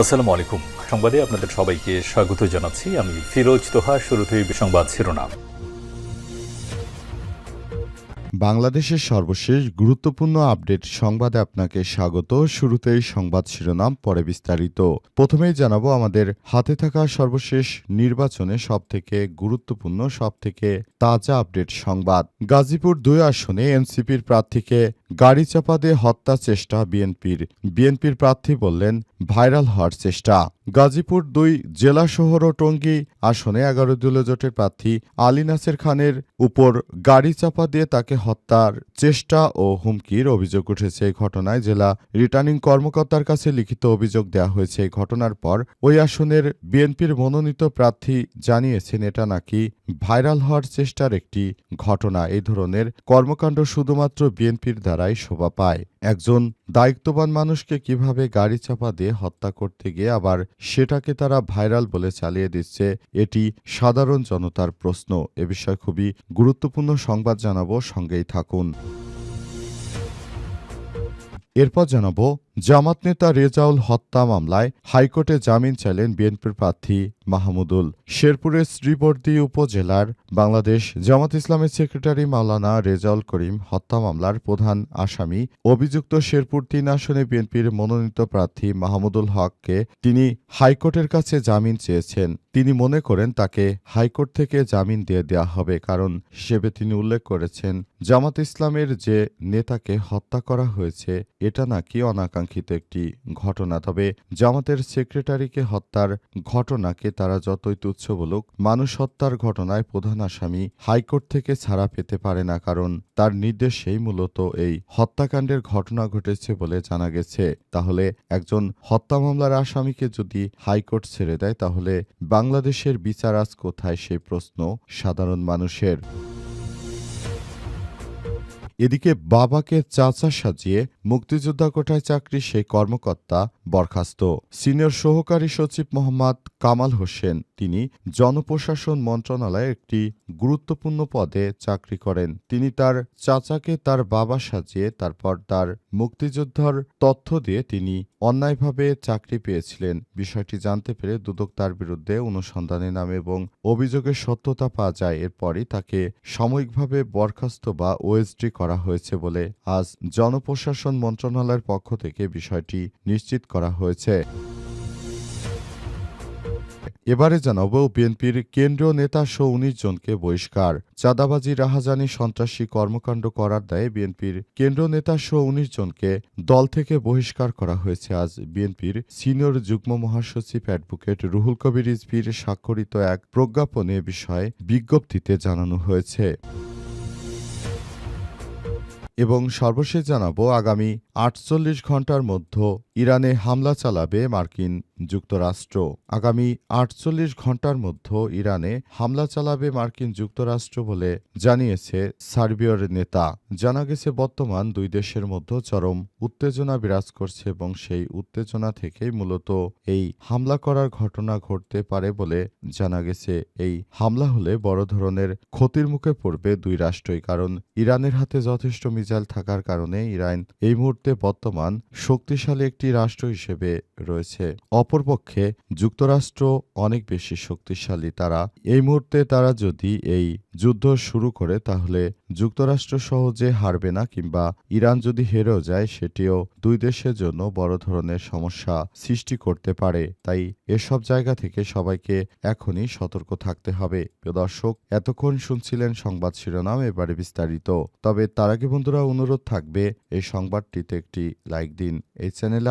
আসসালামু আলাইকুম সংবাদে আপনাদের সবাইকে স্বাগত জানাচ্ছি। আমি ফিরোজ তোহা, শুরুতেই সংবাদ শিরোনাম। বাংলাদেশের সর্বশেষ গুরুত্বপূর্ণ আপডেট সংবাদে আপনাকে স্বাগত। শুরুতেই সংবাদ শিরোনাম, পরে বিস্তারিত। প্রথমেই জানাব, আমাদের হাতে থাকা সর্বশেষ নির্বাচনে সবথেকে গুরুত্বপূর্ণ, সবথেকে তাজা আপডেট সংবাদ। গাজীপুর দুই আসনে এনসিপির প্রার্থীকে গাড়ি চাপা দিয়ে হত্যা চেষ্টা বিএনপির। বিএনপির প্রার্থী বললেন, ভাইরাল হওয়ার চেষ্টা। গাজীপুর দুই জেলা শহর ও টঙ্গী আসনে এগারো দলীয় জোটের প্রার্থী আলী নাসের খানের উপর গাড়ি চাপা দিয়ে তাকে হত্যার চেষ্টা ও হুমকির অভিযোগ উঠেছে এই ঘটনায় জেলা রিটার্নিং কর্মকর্তার কাছে লিখিত অভিযোগ দেওয়া হয়েছে এই ঘটনার পর ওই আসনের বিএনপির মনোনীত প্রার্থী জানিয়েছেন, এটা নাকি ভাইরাল হওয়ার চেষ্টার একটি ঘটনা। এই ধরনের কর্মকাণ্ড শুধুমাত্র বিএনপির দ্বারাই শোভা পায়। একজন দায়িত্ববান মানুষকে কীভাবে গাড়ি চাপা দিয়ে হত্যা করতে গিয়ে আবার সেটাকে তারা ভাইরাল বলে চালিয়ে দিচ্ছে, এটি সাধারণ জনতার প্রশ্ন। এ বিষয়ে খুবই গুরুত্বপূর্ণ সংবাদ জানাব, সঙ্গেই থাকুন। এরপর জানাব জামাত নেতা রেজাউল হত্যা মামলায় হাইকোর্টে জামিন চাইলেন বিএনপির প্রার্থী মাহমুদুল। শেরপুরের শ্রীবর্দী উপজেলার বাংলাদেশ জামাত ইসলামের সেক্রেটারি মাওলানা রেজাউল করিম হত্যা মামলার প্রধান আসামি অভিযুক্ত শেরপুর তিন আসনে বিএনপির মনোনীত প্রার্থী মাহমুদুল হককে তিনি হাইকোর্টের কাছে জামিন চেয়েছেন। তিনি মনে করেন তাকে হাইকোর্ট থেকে জামিন দিয়ে দেওয়া হবে, কারণ হিসেবে তিনি উল্লেখ করেছেন, জামাত ইসলামের যে নেতাকে হত্যা করা হয়েছে, এটা নাকি অনাকাঙ্ক্ষিত। একটি ঘটনা। তবে জামাতের সেক্রেটারিকে হত্যার ঘটনাকে তারা যতই তুচ্ছ বলুক, মানুষ হত্যার ঘটনায় প্রধান আসামি হাইকোর্ট থেকে ছাড়া পেতে পারে না, কারণ তার নির্দেশেই মূলত এই হত্যাকাণ্ডের ঘটনা ঘটেছে বলে জানা গেছে। তাহলে একজন হত্যা মামলার আসামিকে যদি হাইকোর্ট ছেড়ে দেয়, তাহলে বাংলাদেশের বিচার আজ কোথায় সেই প্রশ্ন সাধারণ মানুষের। এদিকে বাবাকে চাচা সাজিয়ে মুক্তিযোদ্ধা কোটায় চাকরি সেই কর্মকর্তা বরখাস্ত। সিনিয়র সহকারী সচিব মোহাম্মদ কামাল হোসেন, তিনি জনপ্রশাসন মন্ত্রণালয়ে একটি গুরুত্বপূর্ণ পদে চাকরি করেন। তিনি তার চাচাকে তার বাবা সাজিয়ে, তারপর তার মুক্তিযোদ্ধার তথ্য দিয়ে তিনি অন্যায়ভাবে চাকরি পেয়েছিলেন। বিষয়টি জানতে পেরে দুদক তার বিরুদ্ধে অনুসন্ধানে নামে এবং অভিযোগের সত্যতা পাওয়া যায়। এরপরই তাকে সাময়িকভাবে বরখাস্ত বা ওএসডি করা হয়েছে বলে আজ জনপ্রশাসন মন্ত্রণালয়ের পক্ষ থেকে বিষয়টি নিশ্চিত করা হয়েছে। এবারে জানাব বিএনপির কেন্দ্রীয় নেতা সহ উনিশ জনকে বহিষ্কার। চাঁদাবাজি, রাহাজানি, সন্ত্রাসী কর্মকাণ্ড করার দায়ে বিএনপির কেন্দ্রীয় নেতা সহ উনিশ জনকে দল থেকে বহিষ্কার করা হয়েছে আজ বিএনপির সিনিয়র যুগ্ম মহাসচিব অ্যাডভোকেট রুহুল কবির রিজভির স্বাক্ষরিত এক প্রজ্ঞাপনে বিষয়ে বিজ্ঞপ্তিতে জানানো হয়েছে। এবং সর্বশেষ জানাব, আগামী আটচল্লিশ ঘণ্টার মধ্যে ইরানে হামলা চালাবে মার্কিন যুক্তরাষ্ট্র। আগামী আটচল্লিশ ঘণ্টার মধ্যে ইরানে হামলা চালাবে মার্কিন যুক্তরাষ্ট্র বলে জানিয়েছে সার্বিয়ার নেতা। জানা গেছে, বর্তমান দুই দেশের মধ্যে চরম উত্তেজনা বিরাজ করছে এবং সেই উত্তেজনা থেকেই মূলত এই হামলা করার ঘটনা ঘটতে পারে বলে জানা গেছে। এই হামলা হলে বড় ধরনের ক্ষতির মুখে পড়বে দুই রাষ্ট্রই, কারণ ইরানের হাতে যথেষ্ট মিজাইল থাকার কারণে ইরান এই মুহূর্তে বর্তমান শক্তিশালী রাষ্ট্র হিসেবে রয়েছে। অপরপক্ষে যুক্তরাষ্ট্র অনেক বেশি শক্তিশালী। তারা এই মুহূর্তে তারা যদি এই যুদ্ধ শুরু করে, তাহলে যুক্তরাষ্ট্র সহজে হারবে না কিংবা ইরান যদি হেরেও যায়, সেটিও দুই দেশের জন্য বড় ধরনের সমস্যা সৃষ্টি করতে পারে। তাই এসব জায়গা থেকে সবাইকে এখনই সতর্ক থাকতে হবে। প্রিয় দর্শক, এতক্ষণ শুনছিলেন সংবাদ শিরোনাম, এবারে বিস্তারিত। তবে তার আগে বন্ধুরা, অনুরোধ থাকবে, এই সংবাদটিতে একটি লাইক দিন। এই চ্যানেলে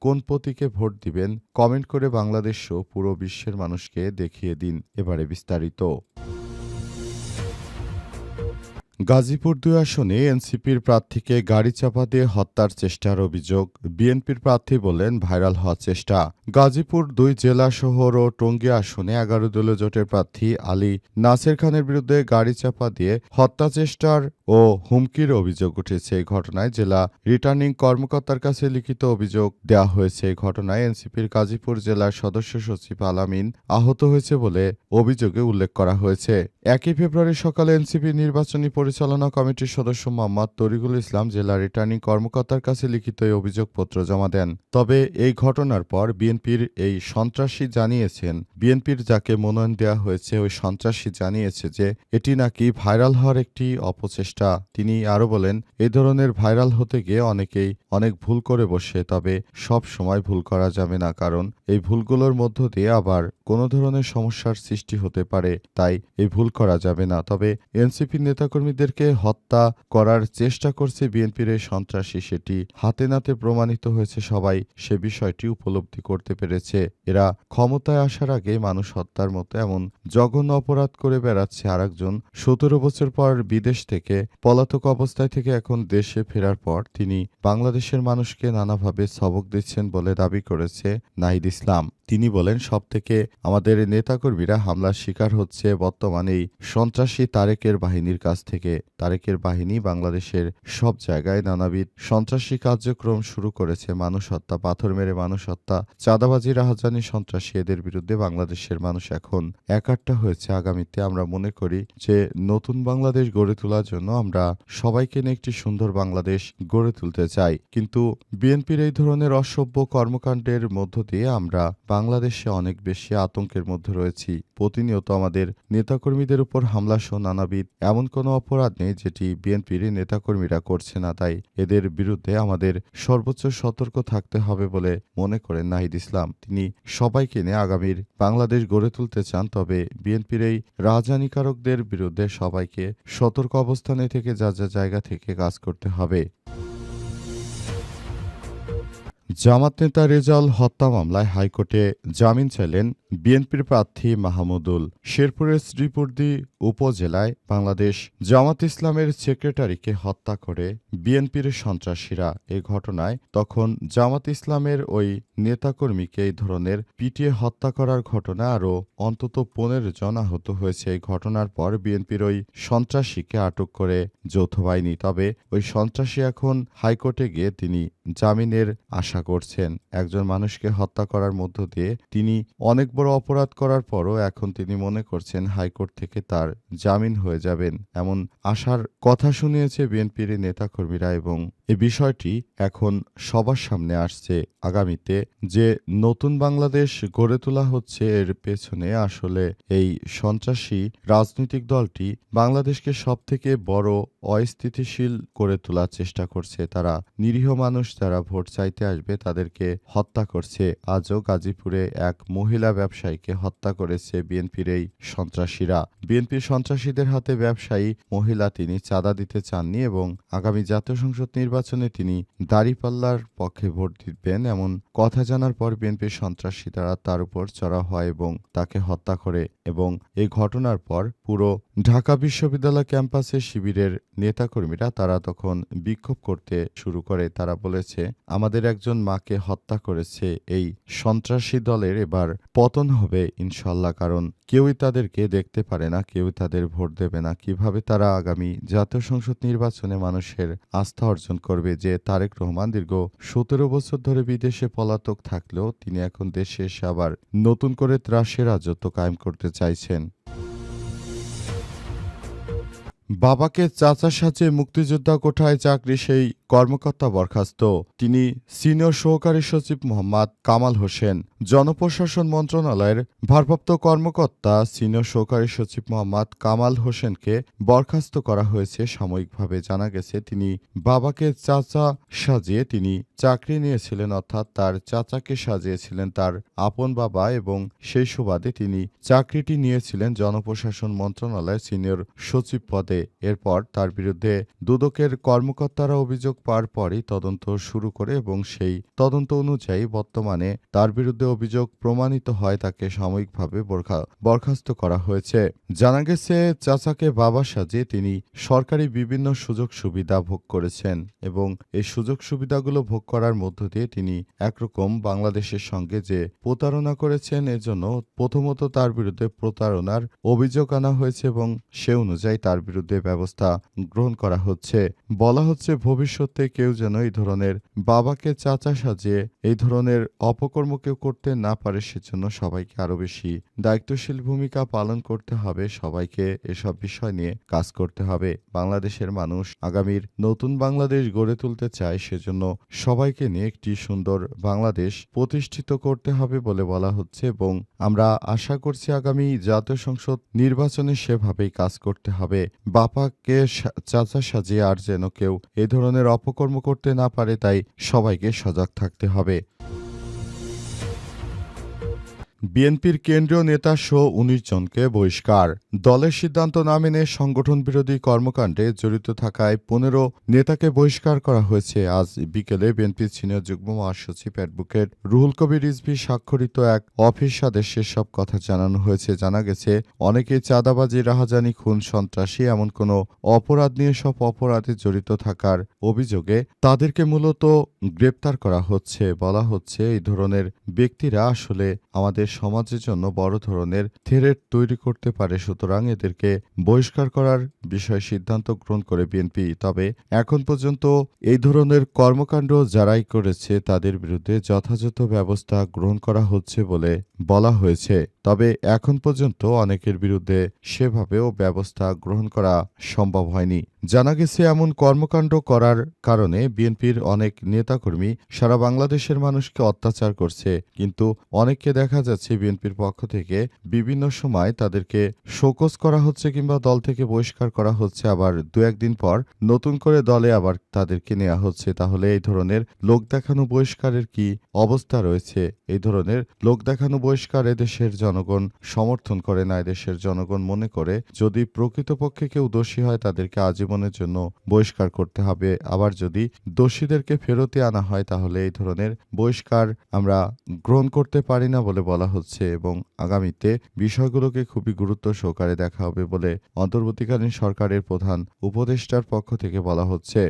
কোন প্রতীকে ভোট দিবেন, কমেন্ট করে বাংলাদেশ সহ পুরো বিশ্বের মানুষকে দেখিয়ে দিন। এবারে বিস্তারিত। গাজীপুর দুই আসনে এনসিপির প্রার্থীকে গাড়ি চাপা দিয়ে হত্যার চেষ্টার অভিযোগ। বিএনপির প্রার্থী বলেন ভাইরাল হওয়ার চেষ্টা। গাজীপুর দুই জেলা শহর ও টঙ্গী আসনে এগারো দলীয় জোটের প্রার্থী আলী নাসের খানের বিরুদ্ধে গাড়ি চাপা দিয়ে হত্যা চেষ্টার ও হুমকির অভিযোগ উঠেছে এই ঘটনায়। জেলা রিটার্নিং কর্মকর্তার কাছে লিখিত অভিযোগ দেওয়া হয়েছে এই ঘটনায়। এনসিপির গাজীপুর জেলার সদস্য সচিব আলামিন আহত হয়েছে বলে অভিযোগে উল্লেখ করা হয়েছে। একই ফেব্রুয়ারি সকালে এনসিপি নির্বাচনী পরিচালনা কমিটির সদস্য মোহাম্মদ তরিকুল ইসলাম জেলা রিটার্নিং কর্মকর্তার কাছে লিখিত এই অভিযোগপত্র জমা দেন। তবে এই ঘটনার পর বিএনপির এই সন্ত্রাসী জানিয়েছেন, বিএনপির যাকে মনোনয়ন দেওয়া হয়েছে ওই সন্ত্রাসী জানিয়েছে যে এটি নাকি ভাইরাল হওয়ার একটি অপচেষ্টা। তিনি আরও বলেন এই ধরনের ভাইরাল হতে গিয়ে অনেকেই অনেক ভুল করে বসে, তবে সব সময় ভুল করা যাবে না, কারণ এই ভুলগুলোর মধ্য দিয়ে আবার কোনো ধরনের সমস্যার সৃষ্টি হতে পারে। তাই এই ভুল করা যাবে না। তবে এনসিপি নেতাকর্মীদেরকে হত্যা করার চেষ্টা করছে বিএনপির এই সন্ত্রাসী। সেটি হাতে নাতে প্রমাণিত হয়েছে সবাই। সে বিষয়টি উপলব্ধি করতে পেরেছে। এরা ক্ষমতায় আসার আগে মানুষ হত্যার মতো এমন জঘন্য অপরাধ করে বেড়াচ্ছে আরেকজন। সতেরো বছর পর বিদেশ থেকে, পলাতক অবস্থায় থেকে এখন দেশে ফেরার পর তিনি বাংলাদেশের মানুষকে নানাভাবে সবক দিচ্ছেন বলে দাবি করেছে নাহিদ ইসলাম। তিনি বলেন সব থেকে আমাদের নেতাকর্মীরা হামলার শিকার হচ্ছে বর্তমানে সন্ত্রাসী তারেকের বাহিনীর কাছ থেকে তারেকের বাহিনী বাংলাদেশের সব জায়গায় নানাবিধ সন্ত্রাসী কার্যক্রম শুরু করেছে, মানুষ হত্যা, পাথর মেরে মানুষ হত্যা, চাঁদাবাজি, রাহাজানি, সন্ত্রাসী এদের বিরুদ্ধে বাংলাদেশের মানুষ এখন একাট্টা হয়েছে। আগামীতে আমরা মনে করি যে নতুন বাংলাদেশ গড়ে তোলার জন্য আমরা সবাইকে নিয়ে একটি সুন্দর বাংলাদেশ গড়ে তুলতে চাই। কিন্তু বিএনপির এই ধরনের অসভ্য কর্মকাণ্ডের মধ্য দিয়ে আমরা বাংলাদেশে অনেক বেশি আতঙ্কের মধ্যে রয়েছি। প্রতিনিয়ত আমাদের নেতাকর্মীদের উপর হামলা সহ নানাবিধ এমন কোনো অপরাধ নেই যেটি বিএনপির নেতাকর্মীরা করছে না। তাই এদের বিরুদ্ধে আমাদের সর্বোচ্চ সতর্ক থাকতে হবে বলে মনে করেন নাহিদ ইসলাম। তিনি সবাইকে নিয়ে আগামীর বাংলাদেশ গড়ে তুলতে চান, তবে বিএনপির এই রাজনীকারকদের বিরুদ্ধে সবাইকে সতর্ক অবস্থানে থেকে, যা যা জায়গা থেকে কাজ করতে হবে। জামাত নেতা রেজাল হত্যা মামলায় হাইকোর্টে জামিন চাইলেন বিএনপির প্রার্থী মাহমুদুল। শেরপুরের শ্রীপুরদি উপজেলায় বাংলাদেশ জামাত ইসলামের সেক্রেটারিকে হত্যা করে বিএনপির সন্ত্রাসীরা। এ ঘটনায় তখন জামাত ইসলামের ওই নেতাকর্মীকে এই ধরনের পিটিয়ে হত্যা করার ঘটনা আরও অন্তত পনেরো জন আহত হয়েছে। এই ঘটনার পর বিএনপির ওই সন্ত্রাসীকে আটক করে যৌথ বাহিনী। তবে ওই সন্ত্রাসী এখন হাইকোর্টে গিয়ে তিনি জামিনের আশা করছেন। একজন মানুষকে হত্যা করার মধ্য দিয়ে তিনি অনেক বড় অপরাধ করার পরও এখন তিনি মনে করছেন হাইকোর্ট থেকে তার জামিন হয়ে যাবেন এমন আশার কথা শুনিয়েছে বিএনপির নেতাকর্মীরা এবং এ বিষয়টি এখন সবার সামনে আসছে আগামীতে। যে নতুন বাংলাদেশ গড়ে তোলা হচ্ছে এর পেছনে আসলে এই সন্ত্রাসী রাজনৈতিক দলটি বাংলাদেশকে সবথেকে বড় অস্থিতিশীল করে তোলার চেষ্টা করছে। তারা নিরীহ মানুষ যারা ভোট চাইতে আসবে তাদেরকে হত্যা করছে। আজও গাজীপুরে এক মহিলা ব্যবসায়ীকে হত্যা করেছে বিএনপির এই সন্ত্রাসীরা। বিএনপির সন্ত্রাসীদের হাতে ব্যবসায়ী মহিলা তিনি চাঁদা দিতে চাননি এবং আগামী জাতীয় সংসদ নির্বাচনে তিনি দাড়িপাল্লার পক্ষে ভোট দিবেন এমন কথা জানার পর বিএনপির সন্ত্রাসী তারা তার উপর চড়া হয় এবং তাকে হত্যা করে এবং এই ঘটনার পর পুরো ঢাকা বিশ্ববিদ্যালয় ক্যাম্পাসে শিবিরের নেতাকর্মীরা তারা তখন বিক্ষোভ করতে শুরু করে। তারা বলেছে, আমাদের একজন মাকে হত্যা করেছে, এই সন্ত্রাসী দলের এবার পতন হবে ইনশাল্লাহ কারণ কেউই তাদেরকে দেখতে পারে না, কেউ তাদের ভোট দেবে না। কীভাবে তারা আগামী জাতীয় সংসদ নির্বাচনে মানুষের আস্থা অর্জন করবে? যে তারেক রহমান দীর্ঘ সতেরো বছর ধরে বিদেশে পলাতক থাকলেও তিনি এখন দেশে এসে আবার নতুন করে ত্রাসের রাজত্ব কায়েম করতে চাইছেন। বাবাকে চাচা সাথে মুক্তিযোদ্ধা কোঠায় চাকরি সেই কর্মকর্তা বরখাস্ত। তিনি সিনিয়র সহকারী সচিব মোহাম্মদ কামাল হোসেন। জনপ্রশাসন মন্ত্রণালয়ের ভারপ্রাপ্ত কর্মকর্তা সিনিয়র সহকারী সচিব মোহাম্মদ কামাল হোসেনকে বরখাস্ত করা হয়েছে। সাময়িকভাবে জানা গেছে, তিনি বাবাকে চাচা সাজিয়ে তিনি চাকরি নিয়েছিলেন, অর্থাৎ তার চাচাকে সাজিয়েছিলেন তার আপন বাবা এবং সেই সুবাদে তিনি চাকরিটি নিয়েছিলেন জনপ্রশাসন মন্ত্রণালয়ের সিনিয়র সচিব পদে। এরপর তার বিরুদ্ধে দুদকের কর্মকর্তারা অভিযোগ পাওয়ার পরই তদন্ত শুরু করে এবং সেই তদন্ত অনুযায়ী বর্তমানে তার বিরুদ্ধে অভিযোগ প্রমাণিত হয় তাকে সাময়িকভাবে বরখাস্ত করা হয়েছে। জানা গেছে, চাচাকে বাবা সাজিয়ে তিনি সরকারি বিভিন্ন সুযোগ সুবিধা ভোগ করেছেন এবং এই সুযোগ সুবিধাগুলো ভোগ করার মধ্য দিয়ে তিনি একরকম বাংলাদেশের সঙ্গে যে প্রতারণা করেছেন, এজন্য প্রথমত তার বিরুদ্ধে প্রতারণার অভিযোগ আনা হয়েছে এবং সে অনুযায়ী তার বিরুদ্ধে ব্যবস্থা গ্রহণ করা হচ্ছে। বলা হচ্ছে ভবিষ্যতে কেউ যেন এই ধরনের বাবাকে চাচা সাজিয়ে এই ধরনের অপকর্ম কেউ করতে না পারে, সেজন্য সবাইকে আরও বেশি দায়িত্বশীল ভূমিকা পালন করতে হবে। সবাইকে এসব বিষয় নিয়ে কাজ করতে হবে। বাংলাদেশের মানুষ আগামীর নতুন বাংলাদেশ গড়ে তুলতে চায়, সেজন্য সবাইকে নিয়ে একটি সুন্দর বাংলাদেশ প্রতিষ্ঠিত করতে হবে বলে বলা হচ্ছে এবং আমরা আশা করছি আগামী জাতীয় সংসদ নির্বাচনে সেভাবেই কাজ করতে হবে। বাপাকে চাচা সাজিয়ে আর যেন কেউ এ ধরনের অপকর্ম করতে না পারে তাই সবাইকে সজাগ থাকতে হবে। বিএনপির কেন্দ্রীয় নেতা সহ উনিশ জনকে বহিষ্কার। দলের সিদ্ধান্ত না মেনে সংগঠন বিরোধী কর্মকাণ্ডে জড়িত থাকায় পনেরো নেতাকে বহিষ্কার করা হয়েছে। আজ বিকেলে বিএনপির সিনিয়র যুগ্ম মহাসচিব অ্যাডভোকেট রুহুল কবির রিজভি স্বাক্ষরিত এক অফিস আদেশে সব কথা জানানো হয়েছে। জানা গেছে অনেকে চাঁদাবাজি, রাহাজানি, খুন, সন্ত্রাসী এমন কোনো অপরাধ নিয়ে সব অপরাধে জড়িত থাকার অভিযোগে তাদেরকে মূলত গ্রেপ্তার করা হচ্ছে। বলা হচ্ছে, এই ধরনের ব্যক্তিরা আসলে আমাদের সমাজের জন্য বড় ধরনের থ্রেট তৈরি করতে পারে, সুতরাং এদেরকে বহিষ্কার করার বিষয়ে সিদ্ধান্ত গ্রহণ করে বিএনপি। তবে এখন পর্যন্ত এই ধরনের কর্মকাণ্ড যারাই করেছে, তাদের বিরুদ্ধে যথাযথ ব্যবস্থা গ্রহণ করা হচ্ছে বলে বলা হয়েছে। তবে এখন পর্যন্ত অনেকের বিরুদ্ধে সেভাবেও ব্যবস্থা গ্রহণ করা সম্ভব হয়নি। জানা গেছে, এমন কর্মকাণ্ড করার কারণে বিএনপির অনেক নেতাকর্মী সারা বাংলাদেশের মানুষকে অত্যাচার করছে। কিন্তু অনেককে দেখা যাচ্ছে বিএনপির পক্ষ থেকে বিভিন্ন সময় তাদেরকে শোকজ করা হচ্ছে কিংবা দল থেকে বহিষ্কার করা হচ্ছে। আবার দু একদিন পর নতুন করে দলে আবার তাদেরকে নেওয়া হচ্ছে। তাহলে এই ধরনের লোক দেখানো বহিষ্কারের কি অবস্থা রয়েছে? এই ধরনের লোক দেখানো বহিষ্কার এদেশের জনগণ সমর্থন করে না এদেশের জনগণ মনে করে। যদি প্রকৃতপক্ষে কেউ দোষী হয়, তাদেরকে আজীবনের জন্য বহিষ্কার করতে হবে। আবার যদি দোষীদেরকে ফেরতে আনা হয়, তাহলে এই ধরনের বহিষ্কার আমরা গ্রহণ করতে পারি না বলে বলা হচ্ছে এবং আগামীতে বিষয়গুলোকে খুবই গুরুত্ব সহকারে দেখা হবে বলে অন্তর্বর্তীকালীন সরকারের প্রধান উপদেষ্টার পক্ষ থেকে বলা হচ্ছে।